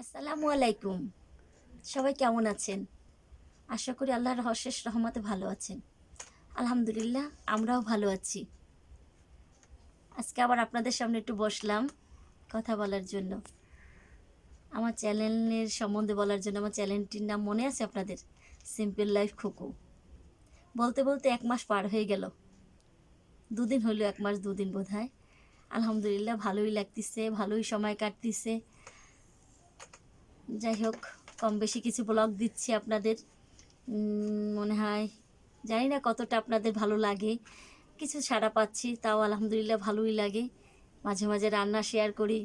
আসসালামু আলাইকুম। সবাই কেমন আছেন? আশা করি আল্লাহর অশেষ রহমতে ভালো আছেন। আলহামদুলিল্লাহ, আমরাও ভালো আছি। আজকে আবার আপনাদের সামনে একটু বসলাম কথা বলার জন্য। আমার চ্যানেলের সম্বন্ধে বলার জন্য আমার চ্যানেলটির নাম মনে আছে আপনাদের? সিম্পল লাইফ খুকু বলতে বলতে এক মাস পার হয়ে গেল। দুদিন হলো, এক মাস দুদিন বোধ হয় আলহামদুলিল্লাহ, ভালোই লাগতেছে, ভালোই সময় কাটতেছে। যাই হোক কম বেশি কিছু ব্লগ দিচ্ছি আপনাদের। মনে হয়, জানি না কতটা আপনাদের ভালো লাগে। কিছু সাড়া পাচ্ছি, তাও আলহামদুলিল্লাহ ভালোই লাগে। মাঝে মাঝে রান্না শেয়ার করি,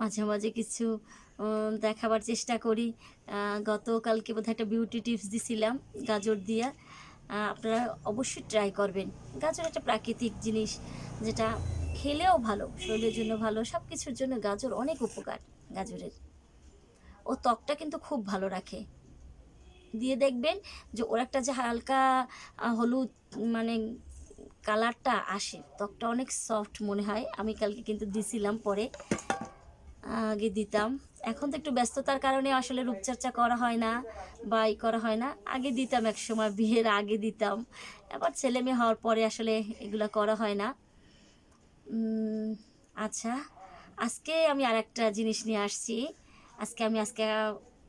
মাঝে মাঝে কিছু দেখাবার চেষ্টা করি। গতকালকে বোধহয় একটা বিউটি টিপস দিছিলাম, গাজর দিয়া। আপনারা অবশ্যই ট্রাই করবেন। গাজর একটা প্রাকৃতিক জিনিস, যেটা খেলেও ভালো, শরীরের জন্য ভালো সব কিছুর জন্য গাজর অনেক উপকার, গাজরের। ও ত্বকটা কিন্তু খুব ভালো রাখে। দিয়ে দেখবেন যে ওর একটা যে হালকা হলুদ মানে কালারটা আসে, ত্বকটা অনেক সফট মনে হয়। আমি কালকে কিন্তু দিছিলাম পরে, আগে দিতাম। এখন তো একটু ব্যস্ততার কারণে আসলে রূপচর্চা করা হয় না বা ই করা হয় না। আগে দিতাম এক সময়, বিয়ের আগে দিতাম। এবার ছেলে মেয়ে হওয়ার পরে আসলে এগুলো করা হয় না। আচ্ছা আজকে আমি আর একটা জিনিস নিয়ে আসছি। আজকে আমি, আজকে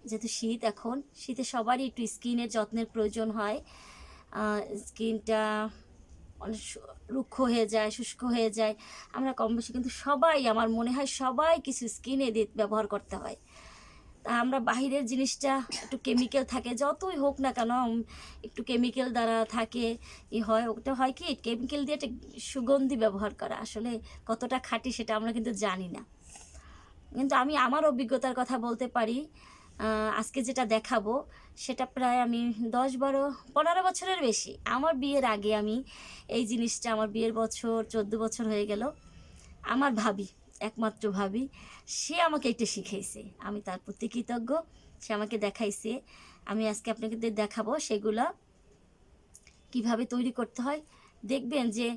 যেহেতু শীত এখন, শীতে সবারই একটু স্কিনের যত্নের প্রয়োজন হয়। স্কিনটা অনেক রুক্ষ হয়ে যায়, শুষ্ক হয়ে যায়। আমরা কম বেশি কিন্তু সবাই, আমার মনে হয় সবাই কিছু স্কিনে ব্যবহার করতে হয়। তা আমরা বাহিরের জিনিসটা একটু কেমিক্যাল থাকে, যতই হোক না কেন একটু কেমিক্যাল দ্বারা থাকে। ই হয়, ওটা হয় কি কেমিক্যাল দিয়ে একটা সুগন্ধি ব্যবহার করা। আসলে কতটা খাঁটি সেটা আমরা কিন্তু জানি না। কিন্তু আমি আমার অভিজ্ঞতার কথা বলতে পারি আজকে যেটা দেখাবো, সেটা প্রায় আমি দশ বারো, পনেরো বছরের বেশি। আমার বিয়ের আগে আমি এই জিনিসটা, আমার বিয়ের বছর, চোদ্দ বছর হয়ে গেল। আমার ভাবি, একমাত্র ভাবি, সে আমাকে এটা শিখাইছে। আমি তার প্রতি কৃতজ্ঞ, সে আমাকে দেখাইছে। আমি আজকে আপনাকে দেখাবো সেগুলো, কীভাবে তৈরি করতে হয়। দেখবেন যে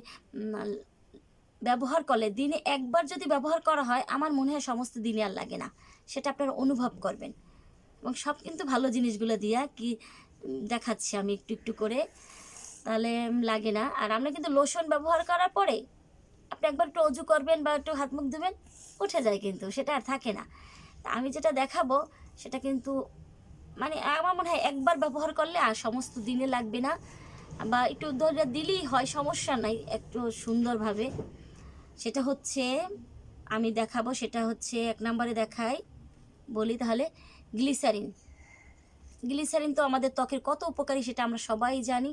ব্যবহার করলে দিনে একবার যদি ব্যবহার করা হয়, আমার মনে হয় সমস্ত দিনে আর লাগে না। সেটা আপনারা অনুভব করবেন। এবং সব কিন্তু ভালো জিনিসগুলো দিয়া কি দেখাচ্ছি আমি একটু একটু করে। তাহলে লাগে না। আর আমরা কিন্তু লোশন ব্যবহার করার পরে আপনি একবার একটু অজু করবেন বা একটু হাত মুখ ধুবেন, উঠে যায় কিন্তু, সেটা আর থাকে না। আমি যেটা দেখাবো, সেটা কিন্তু মানে আমার মনে হয় একবার ব্যবহার করলে আর সমস্ত দিনে লাগবে না। বা একটু ধরে দিলেই হয়, সমস্যা নাই, একটু সুন্দরভাবে। সেটা হচ্ছে আমি দেখাবো, সেটা হচ্ছে এক নম্বরে দেখাই, বলি তাহলে গ্লিসারিন। গ্লিসারিন তো আমাদের ত্বকের কত উপকারী সেটা আমরা সবাই জানি।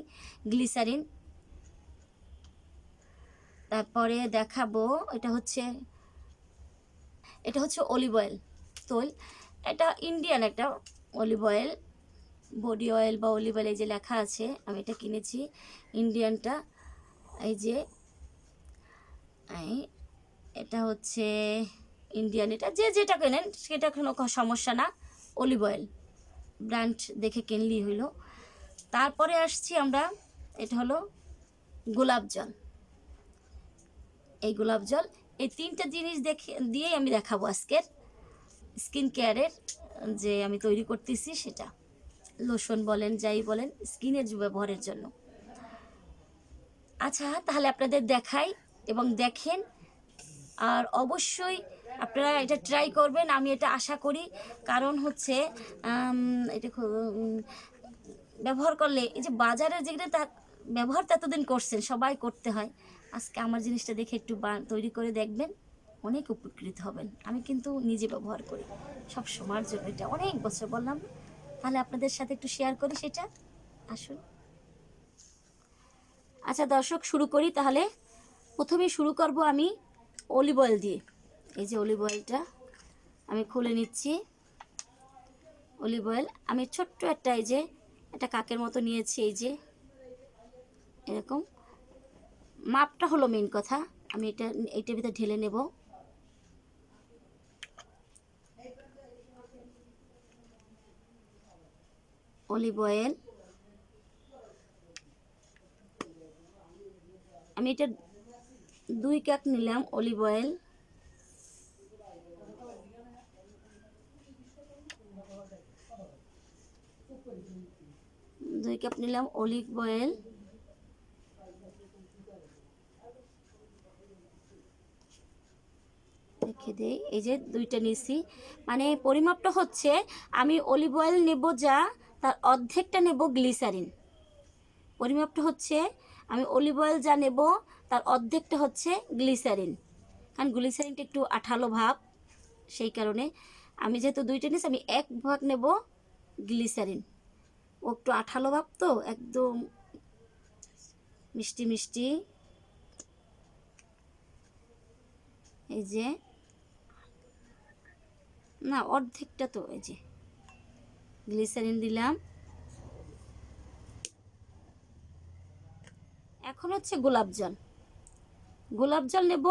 গ্লিসারিন। তারপরে দেখাবো, এটা হচ্ছে এটা হচ্ছে অলিভ অয়েল তৈল। এটা ইন্ডিয়ান একটা অলিভ অয়েল বডি অয়েল বা অলিভ অয়েল এই যে লেখা আছে, আমি এটা কিনেছি ইন্ডিয়ানটা এই যে এটা হচ্ছে ইন্ডিয়ান এটা যে যেটা কেনেন, সেটা কোনো সমস্যা না। অলিভ অয়েল ব্র্যান্ড দেখে কিনলেই হইল। তারপরে আসছি আমরা, এটা হলো গোলাপ জল। এই গোলাপ জল, এই তিনটা জিনিস দেখে, দিয়েই আমি দেখাবো আজকের স্কিন কেয়ারের যে আমি তৈরি করতেছি সেটা। লোশন বলেন, যাই বলেন স্কিনের ব্যবহারের জন্য। আচ্ছা তাহলে আপনাদের দেখাই এবং দেখেন আর অবশ্যই আপনারা এটা ট্রাই করবেন আমি এটা আশা করি। কারণ হচ্ছে এটা ব্যবহার করলে এই যে বাজারের যেগুলো তা ব্যবহার তো এতদিন করছেন সবাই করতে হয়। আজকে আমার জিনিসটা দেখে একটু তৈরি করে দেখবেন অনেক উপকৃত হবেন। আমি কিন্তু নিজে ব্যবহার করি সব সময়ের জন্য। এটা অনেক বছর বললাম তাহলে আপনাদের সাথে একটু শেয়ার করি সেটা। আসুন। আচ্ছা দর্শক শুরু করি তাহলে। প্রথমে শুরু করব আমি অলিভ অয়েল দিয়ে। এই যে অলিভ অয়েলটা আমি খুলে নিচ্ছি। অলিভ অয়েল আমি ছোট্ট একটা এই যে, একটা কাকের মতো নিয়েছি এই যে। এরকম। মাপটা হলো মেন কথা। আমি এটা এইটার ভিতরে ঢেলে নেব। অলিভ অয়েল আমি এটা দুই কাপ নিলাম অলিভ অয়েল। দুই কাপ নিলাম অলিভ অয়েল। রেখে দিই, এই যে দুইটা নিছি। মানে পরিমাপটা হচ্ছে আমি অলিভ অয়েল নেব যা, তার অর্ধেকটা নেব গ্লিসারিন। পরিমাপটা হচ্ছে আমি অলিভ অয়েল যা নেব তার অর্ধেকটা হচ্ছে গ্লিসারিন। কারণ গ্লিসারিনটা একটু আঠালো ভাব, সেই কারণে আমি যেহেতু দুইটা নিয়েছি, আমি এক ভাগ নেব গ্লিসারিন। ও একটু আঠালো ভাব তো, একদম মিষ্টি মিষ্টি। এই যে, না, অর্ধেকটা তো, এই যে, গ্লিসারিন দিলাম। এখন হচ্ছে গোলাপ জল গোলাপ জল নেব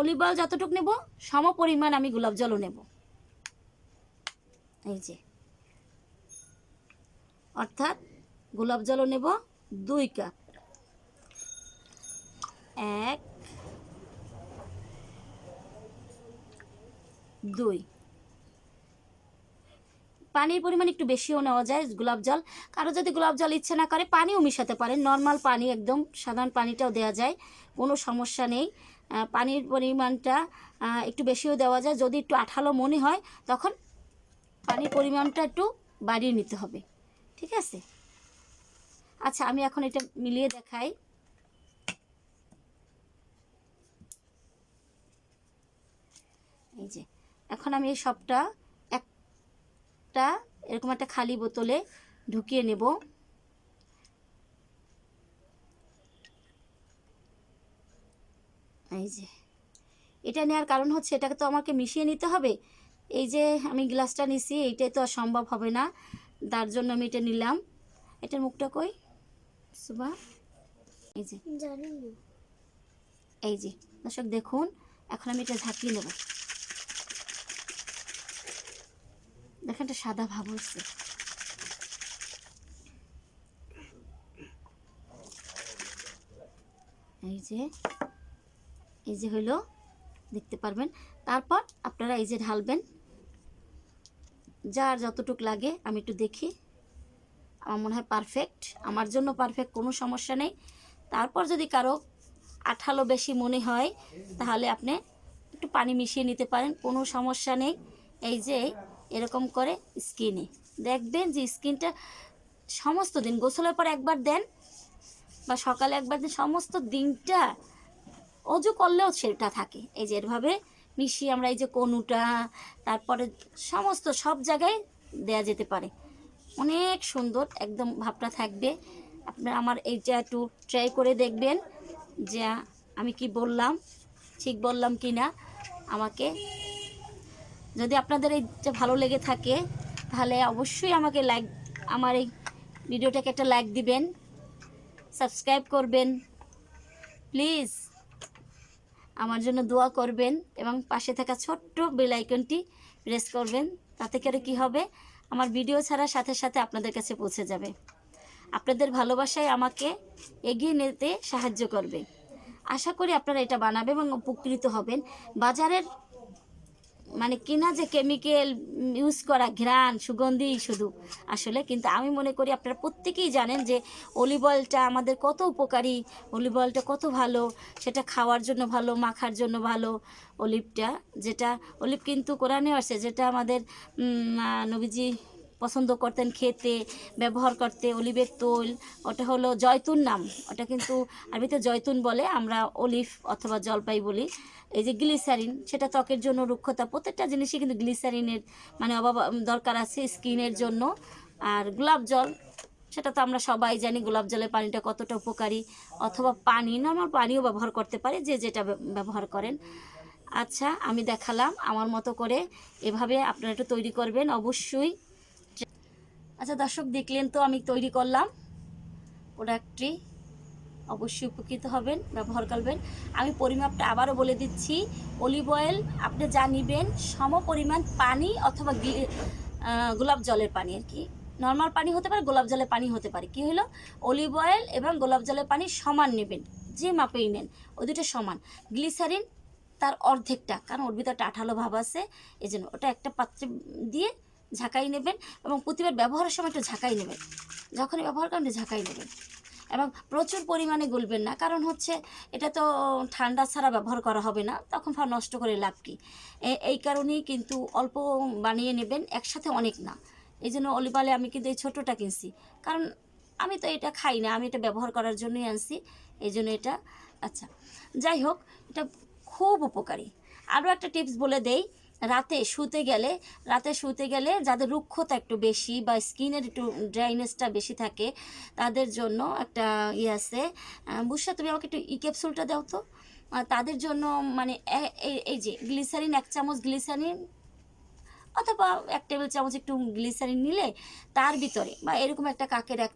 অলিভ অয়েল যতটুকু নেব, সম পরিমাণ আমি গোলাপ জলও নেব। এই যে। অর্থাৎ গোলাপ জলও নেব দুই কাপ। এক, দুই। পানির পরিমাণ একটু বেশিও নেওয়া যায়, গোলাপ জল। কারও যদি গোলাপ জল ইচ্ছে না করে, পানিও মিশাতে পারেন। নর্মাল পানি একদম, সাধারণ পানিটাও দেওয়া যায়, কোনো সমস্যা নেই। পানির পরিমাণটা একটু বেশিও দেওয়া যায়। যদি একটু আঠালো মনে হয়, তখন পানির পরিমাণটা একটু বাড়িয়ে নিতে হবে। ঠিক আছে? আচ্ছা আমি এখন এটা মিলিয়ে দেখাই। এই যে, এখন আমি এই সবটা একটা এরকম একটা খালি বোতলে ঢুকিয়ে নেব। এই যে। এটা নেওয়ার কারণ হচ্ছে এটাকে তো আমাকে মিশিয়ে নিতে হবে। এই যে আমি গ্লাসটা নিছি এইটাই তো আর সম্ভব হবে না। তার জন্য আমি এটা নিলাম। এটার মুখটা কই? সুবা এই যে। এই যে দর্শক দেখুন এখন আমি এটা ঝাঁকিয়ে নেব। দেখেন সাদা ভাব হচ্ছে। এই যে এই যে হইল দেখতে পারবেন। তারপর আপনারা এই যে ঢালবেন। যার যতটুক লাগে আমি একটু দেখি। আমার মনে হয় পারফেক্ট আমার জন্য পারফেক্ট কোনো সমস্যা নেই। তারপর যদি কারও আঠালো বেশি মনে হয়, তাহলে আপনি একটু পানি মিশিয়ে নিতে পারেন, কোনো সমস্যা নেই। এই যে এরকম করে স্কিনে দেখবেন যে স্কিনটা সমস্ত দিন, গোসলের পর একবার দেন বা সকালে একবার দেন, সমস্ত দিনটা অজু করলেও সেটা থাকে। এই যে এভাবে মিশিয়ে আমরা এই যে কনুটা, তারপরে সমস্ত সব জায়গায় দেয়া যেতে পারে। অনেক সুন্দর একদম ভাবটা থাকবে। আপনারা আমার এইটা একটু ট্রাই করে দেখবেন যে আমি কি বললাম, ঠিক বললাম কি না আমাকে যদি আপনাদের এইটা ভালো লেগে থাকে, তাহলে অবশ্যই আমাকে লাইক আমার এই ভিডিওটাকে একটা লাইক দিবেন সাবস্ক্রাইব করবেন প্লিজ আমার জন্য দোয়া করবেন এবং পাশে থাকা ছোট্ট বেল আইকনটি প্রেস করবেন, তাতে করে কি হবে? আমার ভিডিও ছাড়ার সাথে সাথে আপনাদের কাছে পৌঁছে যাবে। আপনাদের ভালোবাসায় আমাকে এগিয়ে নিতে সাহায্য করবে। আশা করি আপনারা এটা বানাবে এবং উপকৃত হবেন। বাজারের মানে কিনা যে কেমিক্যাল ইউজ করা ঘ্রাণ, সুগন্ধি শুধু। আসলে কিন্তু আমি মনে করি আপনারা প্রত্যেকেই জানেন যে অলিভ অয়েলটা আমাদের কত উপকারী অলিভ অয়েলটা কত ভালো, সেটা খাওয়ার জন্য ভালো, মাখার জন্য ভালো অলিভটা যেটা অলিভ কিন্তু কোরআনে আছে, যেটা আমাদের নবীজি পছন্দ করতেন খেতে, ব্যবহার করতে, অলিভের তোল, ওটা হলো জয়তুন নাম। ওটা কিন্তু আরবিতে জয়তুন বলে, আমরা অলিভ অথবা জলপাই বলি। এই যে গ্লিসারিন, সেটা ত্বকের জন্য রুক্ষতা। প্রত্যেকটা জিনিসই কিন্তু গ্লিসারিনের মানে অভাব দরকার আছে স্কিনের জন্য। আর গোলাপ জল, সেটা তো আমরা সবাই জানি, গোলাপ জলের পানিটা কতটা উপকারী। অথবা পানি নর্মাল পানিও ব্যবহার করতে পারে, যে যেটা ব্যবহার করেন। আচ্ছা আমি দেখালাম আমার মতো করে। এভাবে আপনারা একটু তৈরি করবেন, অবশ্যই। আচ্ছা দর্শক দেখলেন তো, আমি তৈরি করলাম প্রোডাক্টটি অবশ্যই উপকৃত হবেন, ব্যবহার করবেন। আমি পরিমাপটা আবারও বলে দিচ্ছি। অলিভ অয়েল, আপনি যা নেবেন, সম পরিমাণ পানি অথবা গোলাপ জলের পানি আর কি। নর্মাল পানি হতে পারে, গোলাপ জলের পানি হতে পারে। কি হলো? অলিভ অয়েল এবং গোলাপ জলের পানি সমান নেবেন, যে মাপেই নেন ওই দুটো সমান। গ্লিসারিন তার অর্ধেকটা, কারণ ওর ভিতরে আঠালো ভাব আছে এই জন্য ওটা একটা পাত্রে দিয়ে ঝাঁকাই নেবেন এবং প্রতিবার ব্যবহারের সময় একটু ঝাঁকাই নেবেন। যখনই ব্যবহার করেন ঝাঁকাই নেবেন। এবং প্রচুর পরিমাণে গুলবেন না। কারণ হচ্ছে এটা তো ঠান্ডা ছাড়া ব্যবহার করা হবে না। তখন ফা নষ্ট করে লাভ কি? এই কারণেই কিন্তু অল্প বানিয়ে নেবেন, একসাথে অনেক না। এই জন্য অলিপালে আমি কিন্তু এই ছোটোটা কিনছি। কারণ আমি তো এটা খাই না, আমি এটা ব্যবহার করার জন্যই আনছি। এই জন্য এটা আচ্ছা। যাই হোক, এটা খুব উপকারী। আরও একটা টিপস বলে দেই। রাতে শুতে গেলে, রাতে শুতে গেলে যাদের রুক্ষতা একটু বেশি বা স্কিনের একটু ড্রাইনেসটা বেশি থাকে, তাদের জন্য একটা ইয়ে আছে। বুসরা তুমি আমাকে একটু ই ক্যাপসুলটা দাও তো। তাদের জন্য মানে এই- এই যে গ্লিসারিন, এক চামচ গ্লিসারিন অথবা এক টেবিল চামচ একটু গ্লিসারিন নিলে তার ভিতরে বা এরকম একটা কাকের এক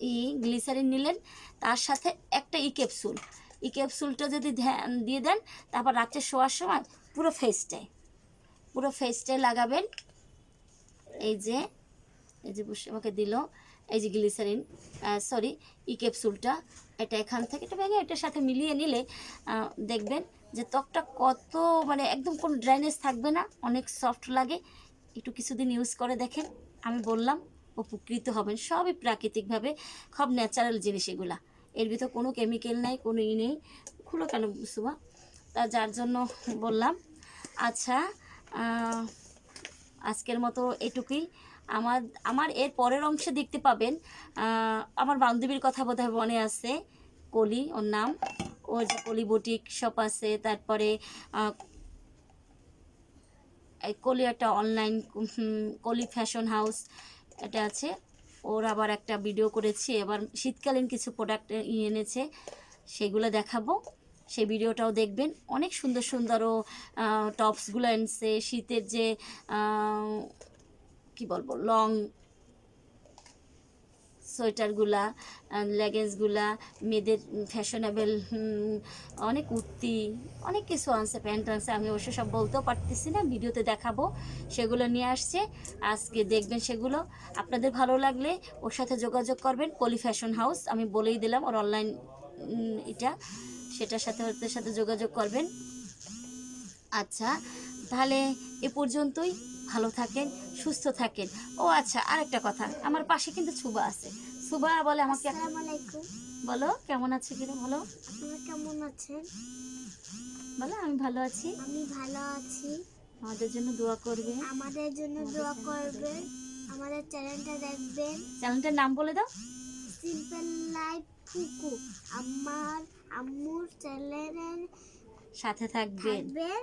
ই গ্লিসারিন নিলেন, তার সাথে একটা ই ক্যাপসুল। ই ক্যাপসুলটা যদি ধ্যান, দিয়ে দেন, তারপর রাত্রে শোয়ার সময় পুরো ফেসটায় পুরো ফেসটায় লাগাবেন। এই যে এই যে আমাকে দিল। এই যে গ্লিসারিন সরি ই ক্যাপসুলটা এটা এখান থেকে একটু ভেঙে এটার সাথে মিলিয়ে নিলে দেখবেন যে ত্বকটা কত মানে একদম কোনো ড্রাইনেস থাকবে না, অনেক সফট লাগে। একটু কিছুদিন ইউজ করে দেখেন। আমি বললাম, উপকৃত হবেন। সবই প্রাকৃতিকভাবে, সব ন্যাচারাল জিনিস এগুলা। এর ভিতর কোনো কেমিক্যাল নাই, কোনো ই নেই। খুলো কেন সুবা তা যার জন্য বললাম আচ্ছা আজকের মতো এটুকুই। আমার আমার এর পরের অংশে দেখতে পাবেন আমার বান্ধবীর কথা বোধহয় মনে আছে, কলি, ওর নাম। ওর যে কলি বুটিক শপ আছে, তারপরে কলি একটা অনলাইন কলি ফ্যাশন হাউস এটা আছে। ওর আবার একটা ভিডিও করেছি, এবার শীতকালীন কিছু প্রোডাক্ট এনেছে, সেগুলো দেখাবো। সেই ভিডিওটাও দেখবেন। অনেক সুন্দর সুন্দর ও টপসগুলো এনেছে। শীতের যে কি বলব লং সোয়েটারগুলা লেগেন্সগুলা, মেয়েদের ফ্যাশনেবল অনেক কুর্তি, অনেক কিছু আনছে, প্যান্ট আনছে। আমি অবশ্য সব বলতেও পারতেছি না, ভিডিওতে দেখাবো। সেগুলো নিয়ে আসছে। আজকে দেখবেন সেগুলো। আপনাদের ভালো লাগলে ওর সাথে যোগাযোগ করবেন কলি ফ্যাশন হাউস। আমি বলেই দিলাম, ওর অনলাইন এটা। সেটার সাথে ওদের সাথে যোগাযোগ করবেন। আচ্ছা তাহলে এ পর্যন্তই। ভালো থাকেন সুস্থ থাকেন। ও আচ্ছা আরেকটা কথা আমার পাশে কিন্তু সুবা আছে। সুবা বলে আমাকে বলো কেমন আছে কিনা বলো। আপনারা কেমন আছেন? বলো আমি ভালো আছি। আমি ভালো আছি। আমাদের জন্য দোয়া করবে। আমাদের জন্য দোয়া করবেন আমাদের চ্যানেলটা দেখবেন। চ্যানেলটার নাম বলে দাও। সিম্পল লাইফ কুকু আমার আম্মুর চ্যানেলের সাথে থাকবেন। থাকবেন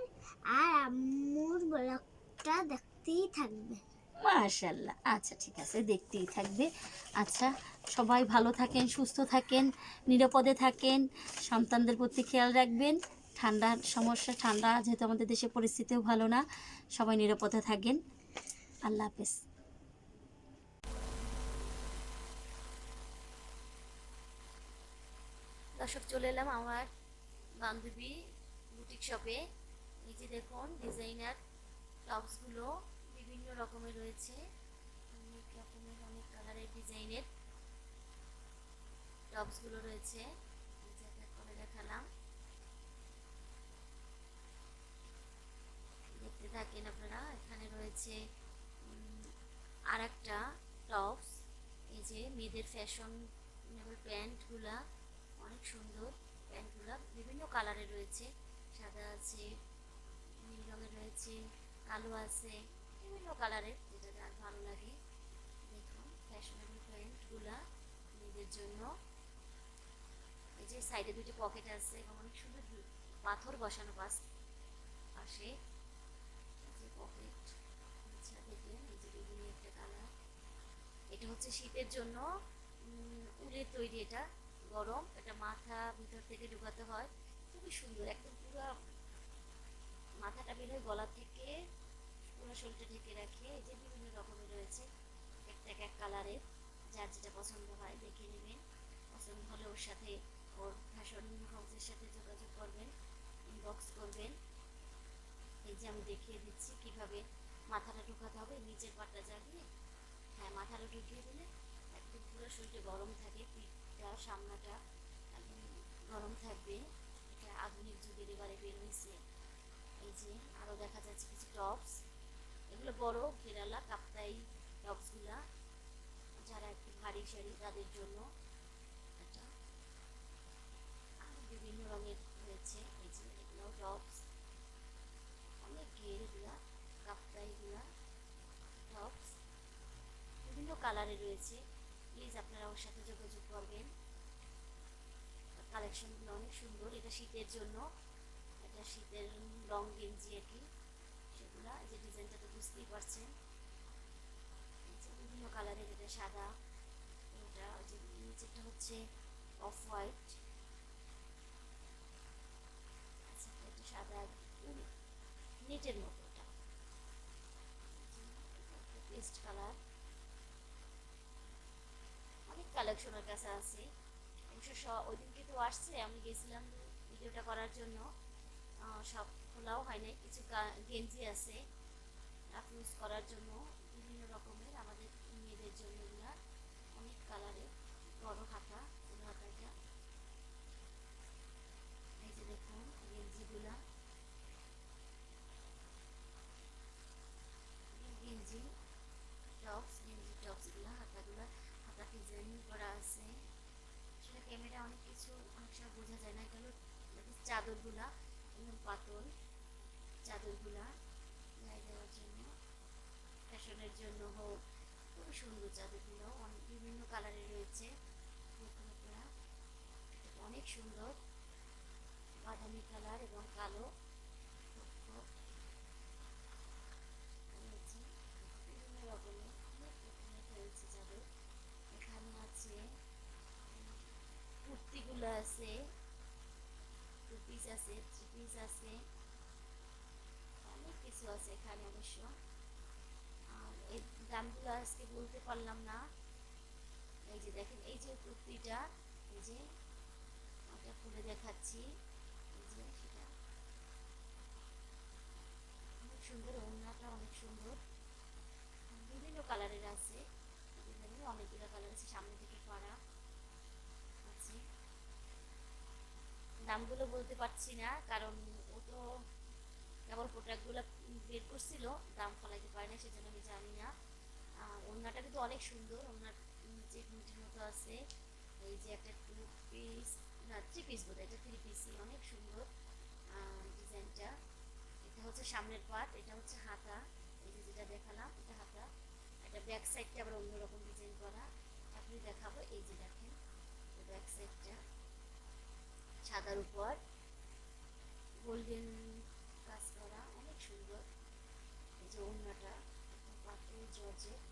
আর আম্মুর ব্লগটা দেখতেই থাকবেন মাশাল্লাহ। আচ্ছা ঠিক আছে দেখতেই থাকবে। আচ্ছা সবাই ভালো থাকেন সুস্থ থাকেন নিরাপদে থাকেন সন্তানদের প্রতি খেয়াল রাখবেন। ঠান্ডার সমস্যা ঠান্ডা যেহেতু আমাদের দেশের পরিস্থিতিও ভালো না সবাই নিরাপদে থাকেন। আল্লাহ হাফেজ। দর্শক চলে এলাম আমার বান্ধবী বুটিক শপে। এই যে দেখুন ডিজাইনার টপসগুলো বিভিন্ন রকমের রয়েছে। অনেক রকমের, অনেক কালারের ডিজাইনের টপসগুলো রয়েছে। করে দেখালাম। দেখতে থাকেন আপনারা, এখানে রয়েছে আর একটা টপস এই যে মেয়েদের ফ্যাশন প্যান্টগুলা অনেক সুন্দর প্যান্টগুলা বিভিন্ন কালারের রয়েছে। সাদা আছে, নীল রঙের রয়েছে, কালো আছে, বিভিন্ন কালারের যেটা যার ভালো লাগে। দেখুন ফ্যাশনেবল প্যান্টগুলা মেয়েদের জন্য। এই যে সাইডে দুটি পকেট আছে, এবং অনেক সুন্দর পাথর বসানো পাশ পাশে। যে পকেট একটা কালার এটা হচ্ছে শীতের জন্য উলের তৈরি এটা। গরম, এটা মাথা ভিতর থেকে ঢুকাতে হয়। খুবই সুন্দর, একদম পুরো মাথাটা বের হয় গলা থেকে, পুরো শরীরটা ঢেকে রাখে। এই যে বিভিন্ন রকমের রয়েছে একটা এক এক কালারের, যার যেটা পছন্দ হয় দেখে নেবেন। পছন্দ হলে ওর সাথে ওর ফ্যাশন হাউসের সাথে যোগাযোগ করবেন ইনবক্স করবেন। এই যে আমি দেখিয়ে দিচ্ছি কীভাবে মাথাটা ঢুকাতে হবে, নিচের পাটটা জাগিয়ে হ্যাঁ মাথাটা ঢুকিয়ে দিলে একদম পুরো শরীরটা গরম থাকে পিঠটা সামনাটা গরম থাকবে। এটা আধুনিক যুগের এবারে বের হয়েছে, এই যে আরও দেখা যাচ্ছে কিছু টপস এগুলো বড় কেরালা, কাপ্তাই টপসগুলা যারা একটু ভারী শাড়ি, তাদের জন্য এটা। বিভিন্ন রঙের রয়েছে এই যে এগুলো টপস অনেক ঘেরগুলা কাপ্তাইগুলা টপস বিভিন্ন কালারে রয়েছে। প্লিজ আপনারা ওর সাথে যোগাযোগ করবেন। কালেকশনগুলো অনেক সুন্দর। এটা শীতের জন্য। এটা শীতের লং গেঞ্জি আর কি। সেগুলা যে ডিজাইনটা তো বুঝতেই পারছেন। বিভিন্ন কালারের এটা সাদা। এটা যে নিচেরটা হচ্ছে অফ হোয়াইট আচ্ছা এটা সাদা নেটের মতো এটা। পেস্ট কালার অনেক কালেকশন ওর কাছে আছে। অবশ্য ওই দিনকে তো আসছে, আমি গেছিলাম ভিডিওটা করার জন্য। সব খোলাও হয় নাই, কিছু গেঞ্জি আছে। ইউজ করার জন্য বিভিন্ন রকমের আমাদের মেয়েদের জন্য এগুলা। অনেক কালারের বড় হাতা, ফুল হাতা এটা এই যে দেখুন, গেঞ্জিগুলা গেঞ্জি টপস গেঞ্জি টপসগুলা হাতাগুলা হাতা ডিজাইন করা আছে আসলে ক্যামেরা অনেক কিছু অনেক বোঝা যায় না হলো চাদরগুলা একদম পাতল চাদরগুলা গায়ে দেওয়ার জন্য, ফ্যাশনের জন্য হোক, খুবই সুন্দর চাদরগুলো, অনেক বিভিন্ন কালারের রয়েছে অনেক সুন্দর, বাদামি কালার এবং কালো। খুব বিভিন্ন রকমের রয়েছে চাদর এখানে আছে কুর্তিগুলো আছে টু পিস আছে থ্রি পিস আছে, অনেক কিছু আছে এখানে অবশ্য। আর এই দামগুলো আজকে বলতে পারলাম না। এই যে দেখেন, এই যে কুর্তিটা এই যে ওটা খুলে দেখাচ্ছি। এই যে সেটা। অনেক সুন্দর, ওড়নাটা অনেক সুন্দর। বিভিন্ন কালারের আছে ডিজাইনের অনেকগুলো কালার আছে সামনে থেকে করা আছে দামগুলো বলতে পারছি না, কারণ ও তো কেবল প্রোডাক্টগুলো বের করছিল, দাম ফলাইতে পারে না সেজন্য আমি জানি না। আর ওড়নাটা কিন্তু অনেক সুন্দর, ওড়নার নিচে ঘুমটির মতো আছে, এই যে একটা টু পিস না থ্রি পিস বোধ এটা থ্রি পিসই অনেক সুন্দর ডিজাইনটা। এটা হচ্ছে সামনের পার্ট এটা হচ্ছে হাতা, এই যে যেটা দেখালাম, এটা হাতা। এটা ব্যাক সাইডটা আবার অন্যরকম ডিজাইন করা। আপনি দেখাবো, এই যে দেখেন ব্যাক সাইডটা সাদার উপর। গোল্ডেন কাজ করা অনেক সুন্দর। এই যে অন্যটা পাতল জর্জেট।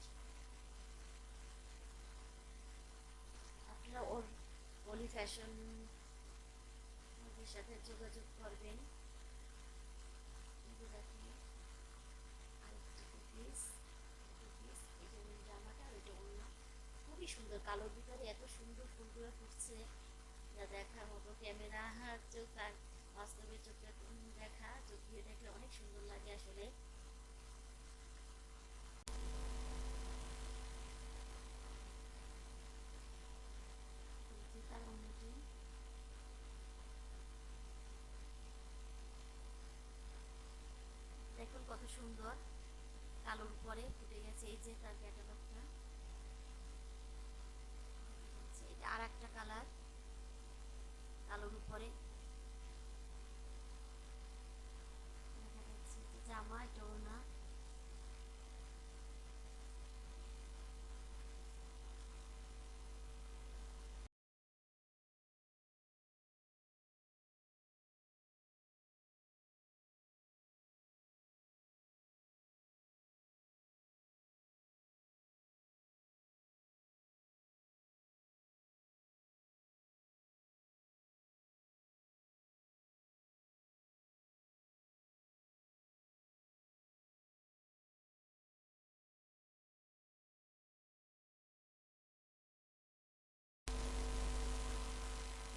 আপনারা ওর পলি ফ্যাশন সাথে যোগাযোগ করবেন এই যে দেখেন আরেকটা পিস পিস এই যে জামাটা আর এটা ওড়না খুবই সুন্দর কালোর ভিতরে এত সুন্দর ফুলগুলো ফুটছে যা দেখার মতো ক্যামেরা চোখ আর বাস্তবে চোখে দেখা, চোখ দিয়ে দেখলে অনেক সুন্দর লাগে আসলে। দেখুন কত সুন্দর। কালোর উপরে ফুটে গেছে এই যে তার ক্যাটালগটা এটা আর একটা কালার কালোর উপরে দেখা যাচ্ছে যে জামা এটা ওড়না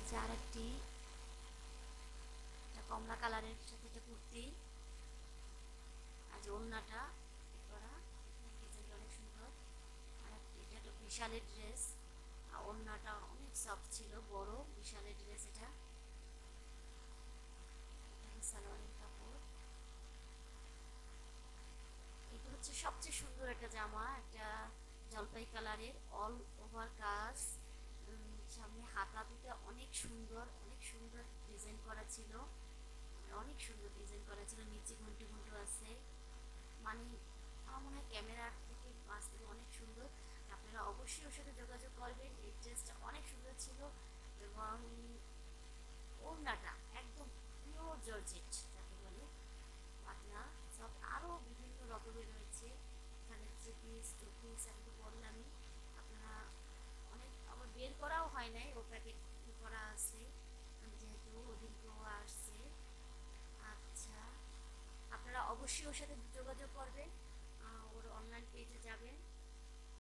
যে আরেকটি এটা কমলা কালারের সাথে একটা কুর্তি আর যে ওড়নাটা করা অনেক সুন্দর। আর এটা একটা বিশালের ড্রেস আর ওড়নাটা অনেক সফট ছিল, বড়, বিশালের ড্রেস এটা। এটা সালোয়ারের কাপড়। এটা হচ্ছে সবচেয়ে সুন্দর একটা জামা, একটা জলপাই কালারের অল ওভার কাজ সামনে হাতা দুটা অনেক সুন্দর অনেক সুন্দর ডিজাইন করা ছিল। অনেক সুন্দর ডিজাইন করা ছিল নিচে ঘন্টু ঘন্টু আছে। মানে আমার মনে হয় ক্যামেরার থেকে মাছ থেকে অনেক সুন্দর। আপনারা অবশ্যই ওর সাথে যোগাযোগ করবেন এই ড্রেসটা অনেক সুন্দর ছিল এবং ওড়নাটা একদম পিওর জর্জেট যাকে বলে। পাতলা সব আরও বিভিন্ন রকমের রয়েছে। এখানে থ্রি পিস টু পিস আমি তো বললামই। আপনারা অনেক আবার বের করাও হয় নাই ও প্যাকেট করা আছে। যেহেতু ওদিনকেও আসছে আচ্ছা আপনারা অবশ্যই ওর সাথে যোগাযোগ করবেন ওর অনলাইন পেজে যাবেন।